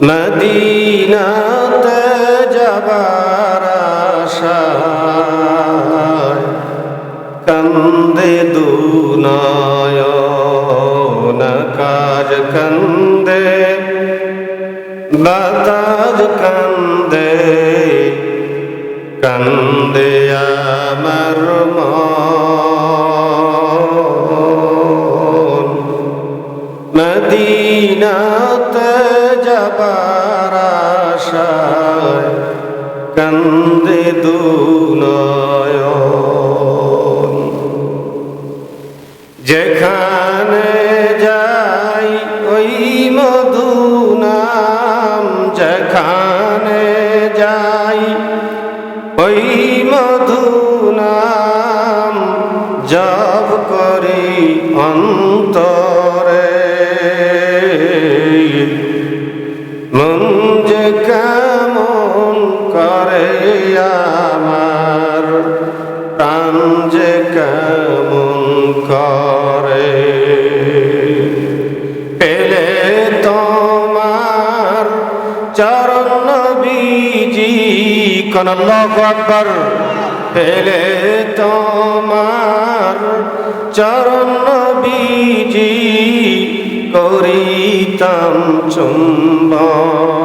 মদিনাতে যাবার কান্দে দুনয়ন কাজ কান্দে বাতাজ কান্দে কান্দে আমার করে পেলে তোমার চরণ বিজি কোন আকবর। পেলে তোমার চরণ বিজি করিতাম চুম্বন।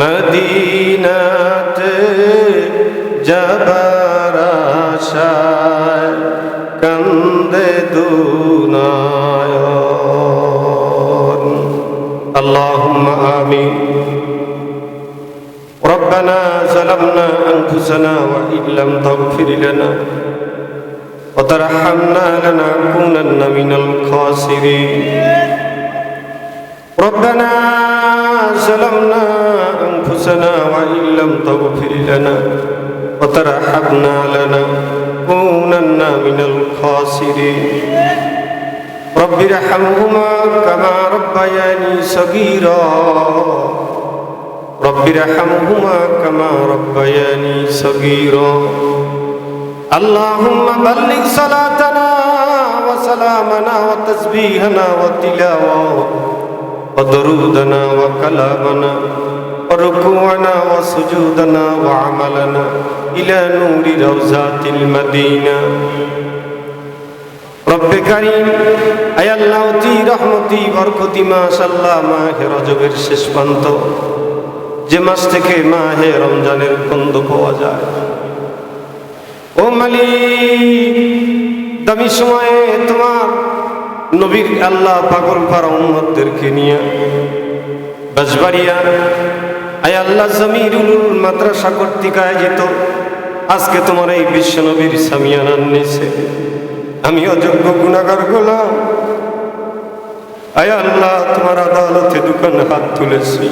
মদিনাতে যাবার আশায় কান্দে দুনায়ন اللهم آمين ربنا ظلمنا أنفسنا وإن لم تغفر لنا وترحمنا لنكونن من الخاسرين ربنا ظلمنا أنفسنا وإن لم تغفر لنا وترحمنا لنكونن من الخاسرين رب ارحمهما كما ربياني صغيرا رب ارحمهما كما ربياني صغيرا اللهم بلغ صلاتنا وسلامنا وتسبيحنا وتلاوة ودرودنا وكلامنا وركوعنا وسجودنا وعملنا إلى نور روزات المدينة রব্বে কারিম আয়াল্লাহ অতি রহমতি বরকতি মাশাল্লাহ মাহে রজবের শেষ প্রান্ত যে মাস থেকে মাহে রমজানের গন্ধ পাওয়া যায় ও মালিক দামি সময়ে তোমার নবীর আল্লাহ পাগল পারা উম্মতদেরকে নিয়ে বাজবাড়িয়া আয় আল্লাহ জমিরুল মাদ্রাসা কর্তৃক আয়োজিত। আজকে তোমার এই বিশ্ব নবীর সামিয়ানার নিচে আমি অযোগ্য গুণাগার গোলাম। আয় আল্লাহ, তোমার আদালতে দোকান হাত তুলেছি।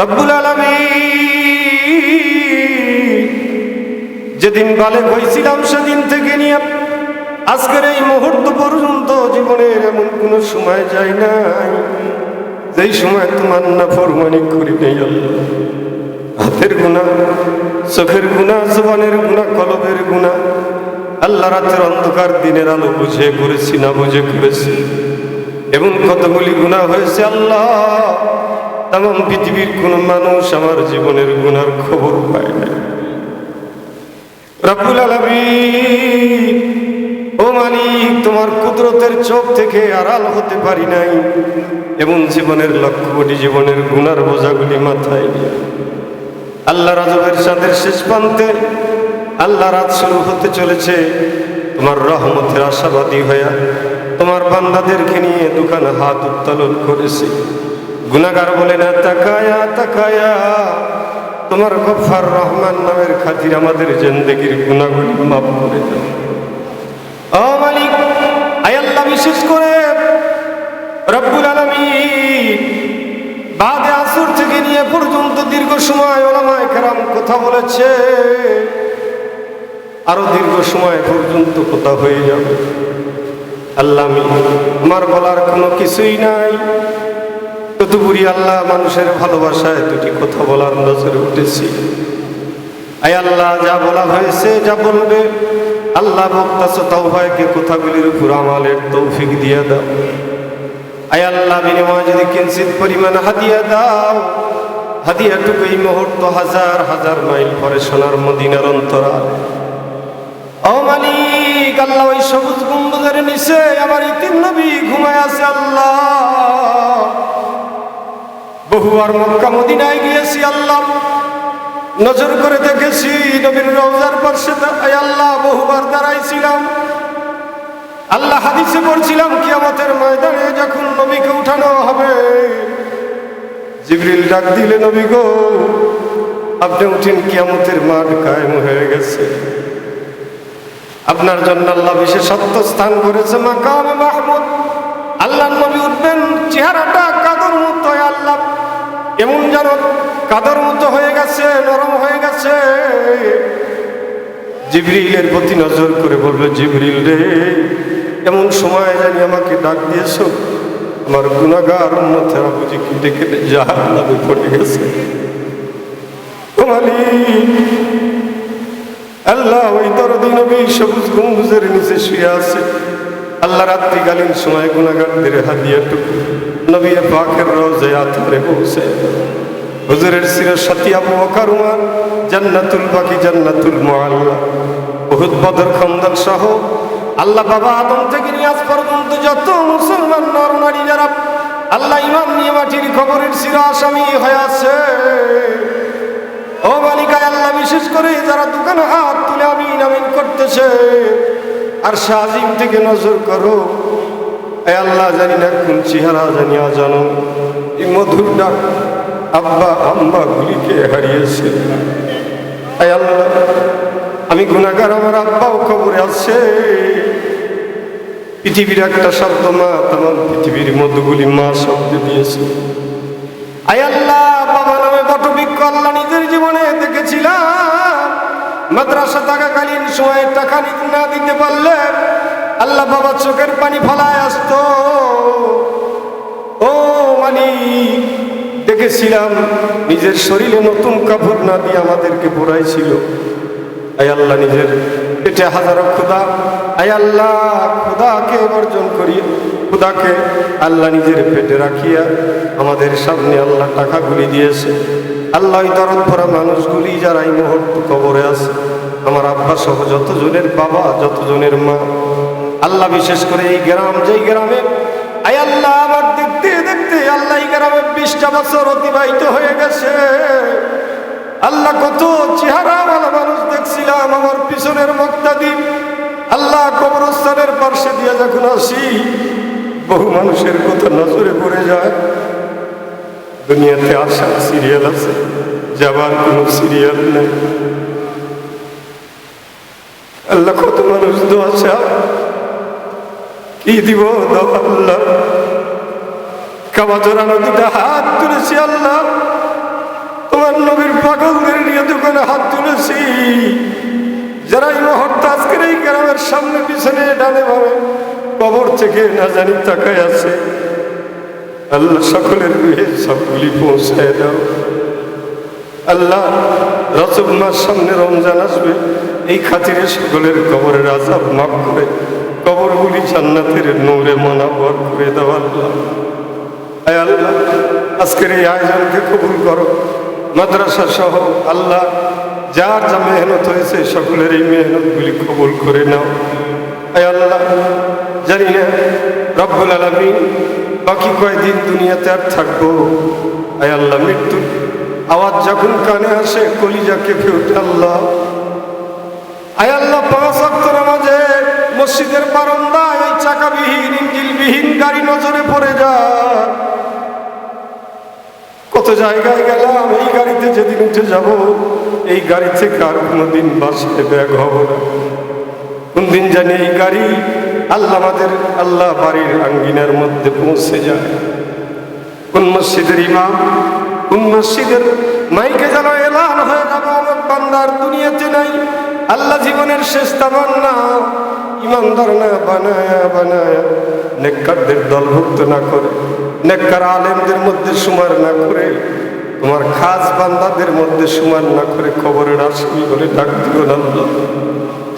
রব্বুল আলামিন, যেদিন বালে হয়েছিলাম, সেদিন থেকে নিয়ে আজকের এই মুহূর্ত পর্যন্ত জীবনের এমন কোন সময় যায় নাই। যেই সময় তোমার না ফরমানি করি নেই হাতের গুণা চোখের গুণা জবানের গুণা কলবের গুণা আল্লাহ রাতের অন্ধকার, দিনের আলো বুঝে করেছি না বুঝে করেছি। এবং কতগুলি গুণা হয়েছে আল্লাহ তেমন পৃথিবীর কোন মানুষ আমার জীবনের গুণার খবর পায় না রব্বুল আলামিন ও মালিক, তোমার কুদরতের চোখ থেকে আড়াল হতে পারি নাই। এবং জীবনের লক্ষ কোটি জীবনের গুনার বোঝাগুলি মাথায় নিয়ে। আল্লাহ রাজবের চাঁদের শেষ প্রান্তে আল্লাহ রাত শুরু হতে চলেছে। তোমার রহমতের আশাবাদী হইয়া তোমার বান্দাদেরকে নিয়ে দোকান হাত উত্তোলন করেছে। গুনাগার বলে, না, তাকায়া তাকায়া। তোমার গফার রহমান নামের খাতির আমাদের জেন্দেগির গুণাগুলি মাফ করে দাও। রব্বুল আলামিন বাদে আসর থেকে নিয়ে পর্যন্ত দীর্ঘ সময় ওলামায় কেরাম কথা বলেছে। আরও দীর্ঘ সময় পর্যন্ত কথা হয়ে যাবে। আল্লাহ আমি, আমার বলার কোনো কিছুই নাই। তদুপুরি আল্লাহ মানুষের ভালোবাসায় দুটি কথা বলার নজরে উঠেছি। আয় আল্লাহ, যা বলা হয়েছে যা বলবে। আল্লাহ বক্তাস তৌভাইকে কথাগুলির উপর আমালের তৌফিক দিয়ে দাও। আয় আল্লাহ বিনিময় যদি কিঞ্চিত পরিমাণ হাদিয়া দাও। হাদিয়াটুকু এই মুহূর্ত হাজার হাজার মাইল পরে সোনার মদিনার অন্তরা। আল্লাহ ওই সবুজ আমার আল্লাহ। বহুবার মক্কা মদিনায় গিয়েছি আল্লাহ। নজর করে দেখেছি, নবীর রওজার পাশে আল্লাহ, বহুবার দাঁড়াইছিলাম। আল্লাহ হাদিসে পড়ছিলাম কিয়ামতের ময়দানে যখন নবীকে উঠানো হবে, জিবরিল ডাক দিলে নবী গো, আপনি উঠেন, কিয়ামতের মাঠ কায়েম হয়ে গেছে। আপনার জন্য আল্লাহ বিশেষত্ব স্থান করেছে, মাকাম মাহমুদ। আল্লাহ নবী উঠবেন, চেহারাটা কাদর মতো আল্লাহ। এমন যেন কাদর মতো হয়ে গেছে, নরম হয়ে গেছে। জিবরিলের প্রতি নজর করে বলবে, জিবরিল রে এমন সময় জানি আমাকে ডাক দিয়েছ, আমার গুণাগার মধ্যে বুঝি কেটে কেটে যাহার নামে পড়ে গেছে। আল্লাহ ওই দরদি নবী সবুজ গম্বুজের নিচে শুয়ে আছে। আল্লাহ রাত্রিকালীন সময় গুণাগারদের হাদিয়াটুকু নবী পাকের রোজে আথারে পৌঁছে। হুজুরের সির সাথী আবু বকর উমর, জান্নাতুল বাকি জান্নাতুল মুআল্লা বহুত বদর খন্দক সহ আল্লাহ বাবা আদম থেকে নিয়ে আজ পর্যন্ত যত মুসলমান নর নারী যারা, আল্লাহ ইমান নিয়ে মাটির খবরের সির আসামি হয়ে আছে। ও মালিকায় আল্লাহ বিশেষ করে যারা দোকানে হাত তুলে আমিন আমিন করতেছে। আর শাহিম থেকে নজর করো। এ আল্লাহ জানি না কোন চেহারা জানিয়া জানো। এই মধুর ডাক আব্বা, আম্মা গুলিকে হারিয়েছে। আল্লাহ আমি গুণাগার আমার আব্বাও খবরে আছে। পৃথিবীর একটা শব্দ মা, তোমার পৃথিবীর মধুগুলি মা শব্দ দিয়েছে। আয় আল্লাহ, বাবা নামে বটবৃক্ষ আল্লাহ নিজের জীবনে দেখেছিলাম। মাদ্রাসা থাকাকালীন সময়ে টাকা না দিতে পারলে আল্লাহ বাবা চোখের পানি ফলায় আসতো। ও মানি দেখেছিলাম নিজের শরীরে নতুন কাপড় না দিয়ে আমাদেরকে পড়াইছিল আয় আল্লাহ নিজের। পেটে হাজারো খুদা। আয় আল্লাহ, খুদাকে বর্জন করি। খুদাকে আল্লাহ নিজের পেটে রাখিয়া আমাদের সামনে আল্লাহ টাকাগুলি দিয়েছে। আল্লাহ দরদ ভরা মানুষগুলি যারা এই মুহূর্ত কবরে আছে, আমার আব্বা সহ যতজনের বাবা, যতজনের মা, আল্লাহ বিশেষ করে এই গ্রাম, যেই গ্রামে, আয় আল্লাহ, আমার দেখতে দেখতে আল্লাহ এই গ্রামে বিশটা বছর অতিবাহিত হয়ে গেছে। আল্লাহ কত চেহারাওয়ালা মানুষ দেখছিলাম আমার পিছনের মুক্তাদি আল্লাহ কবরস্থানের পার্শ্বে দিয়ে যখন আসি, বহু মানুষের কথা নজরে পড়ে যায়। দুনিয়াতে আসার সিরিয়াল আছে, যাবার কোনো সিরিয়াল নেই। আল্লাহ কত মানুষ দোয়া চায়। কি দিব আল্লাহ? কাবা জোরানো দুটা হাত তুলেছি আল্লাহ। পাগলদের নিয়ে দোকানে হাত তুলেছি। যারা এই মুহূর্তে আজকের এই গ্রামের সামনে পিছনে ডানে ভাবে কবর থেকে না জানি তাকায় আছে। আল্লাহ সকলের রুহে সবগুলি পৌঁছায় দাও। আল্লাহ রসব মাস সামনে রমজান আসবে, এই খাতিরে সকলের কবরের আজাব মাফ করে, কবরগুলি জান্নাতের নূরে মনাবর করে দাও আল্লাহ। আল্লাহ, আজকের এই আয়োজনকে কবুল করো। মাদ্রাসা সহ আল্লাহ যার যা মেহনত হয়েছে সকলের এই মেহনতগুলি কবুল করে নাও। আয় আল্লাহ, জানি না রব্বুল আলমী বাকি কয়দিন দুনিয়াতে আর থাকব। আয় আল্লাহ মৃত্যু আওয়াজ যখন কানে আসে, কলিজা কেঁপে ওঠে আল্লাহ। আয় আল্লাহ, পাঁচ নামাজে মসজিদের বারান্দায় চাকাবিহীন, ইঞ্জিলবিহীন গাড়ি নজরে পড়ে যায়। জায়গায় গেলাম, এই গাড়িতে যেদিন উঠে যাব, এই গাড়ি থেকে আর কোনোদিন বাসে ব্যাগ হব না। কোন দিন জানি এই গাড়ি আল্লাহ আমাদের, আল্লাহ বাড়ির আঙ্গিনার মধ্যে পৌঁছে যায়। কোন মসজিদের ইমাম, কোন মসজিদের মাইকে যেন এলান হয়ে যাবে, আমার বান্দার দুনিয়াতে নাই। আল্লাহ জীবনের শেষ তামান্না, ইমানদার না বানায়া বানায়া, নেককারদের দলভুক্ত না করে। নেককার আলেমদের মধ্যে সুমার না করে, তোমার খাস বান্দাদের মধ্যে সুমার না করে খবরের আসবি বলে ডাক দিও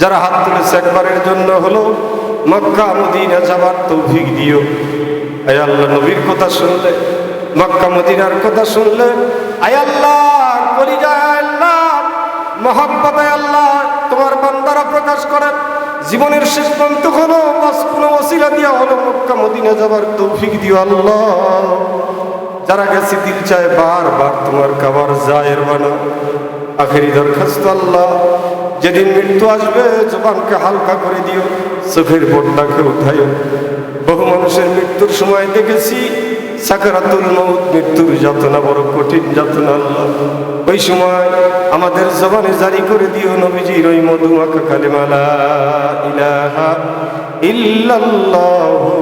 যারা হাত তুলেছে একবারের জন্য হলো, মক্কা, মদিনা যাবার তৌফিক দিও। আয় আল্লাহ, নবীর কথা শুনলে, মক্কা, মদিনার কথা শুনলে, আয় আল্লাহ যায় আল্লাহ, মহাব্বত আল্লাহ, তোমার বান্দারা প্রকাশ করেন। জীবনের শেষ প্রান্ত হলো কোনো ওসিলা দিয়া হলো মক্কা, মদিনা যাবার তৌফিক দিও আল্লাহ। যারা গেছে দিল চায় বারবার তোমার কাবার জায়ের বানা। আখেরি দরখাস্ত আল্লাহ, যেদিন মৃত্যু আসবে, জবানকে হালকা করে দিও, চোখের বোর্ডটাকে উঠাইও। বহু মানুষের মৃত্যুর সময় দেখেছি সাকারাতুল মৌত মৃত্যুর যাতনা বড় কঠিন যাতনা আল্লাহ। ওই সময় আমাদের জবানে জারি করে দিও নবীজির ওই মধুমাখা কালেমালা ইলাহা ইল্লাল্লাহু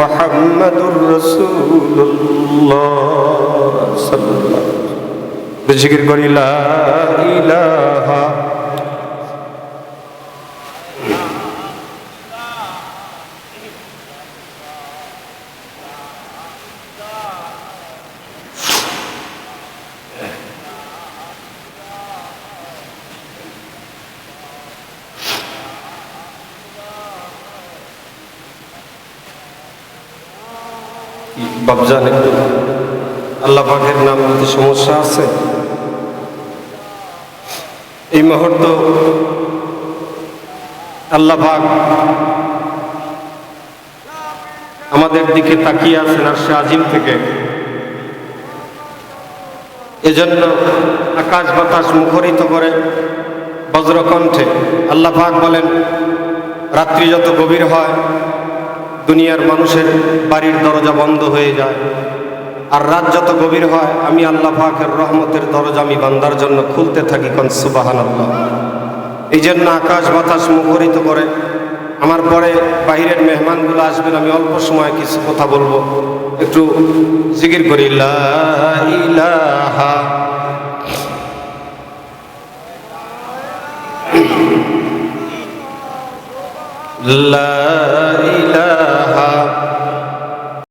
মুহাম্মাদুর রাসূলুল্লাহ। সাল্লাল্লাহু আলাইহি ওয়া সাল্লাম জিকির করি লা ইলাহা বাবজান একটু আল্লাহ পাকের নাম নিতে সমস্যা আছে? এই মুহূর্ত আল্লাহ পাক আমাদের দিকে তাকিয়ে আছেন আর সে আজিম থেকে। এজন্য আকাশ বাতাস মুখরিত করে বজ্রকণ্ঠে আল্লাহ পাক বলেন, রাত্রি যত গভীর হয় দুনিয়ার মানুষের বাড়ির দরজা বন্ধ হয়ে যায়। আর রাত যত গভীর হয়, আমি আল্লাহ পাকের রহমতের দরজা আমি বান্দার জন্য খুলতে থাকি, কন সুবাহান আল্লাহ এই জন্য আকাশ বাতাস মুখরিত করে, আমার পরে বাহিরের মেহমানগুলো আসবেন, আমি অল্প সময় কিছু কথা বলব। একটু জিগির করি লাহা লা